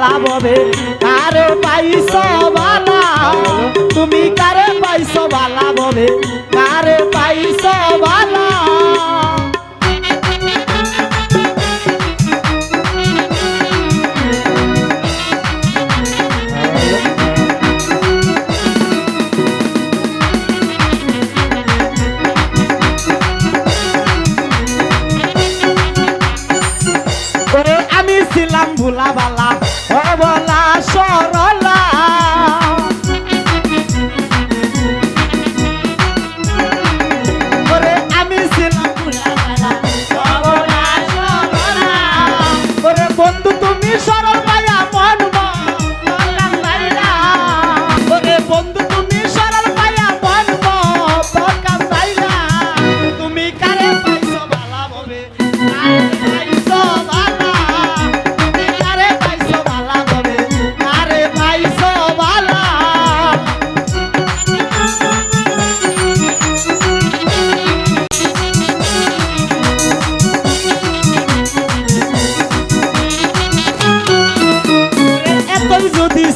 বালা ববে কারে পাইছ বালা? তুমি কারে পাইছ বালা ববে কারে পাইছ বালা? ছিলাম ভুলা বালা।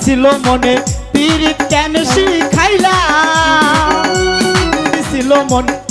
ছিল মনে পীড়িত কেন শিখাইলা ছিল মনে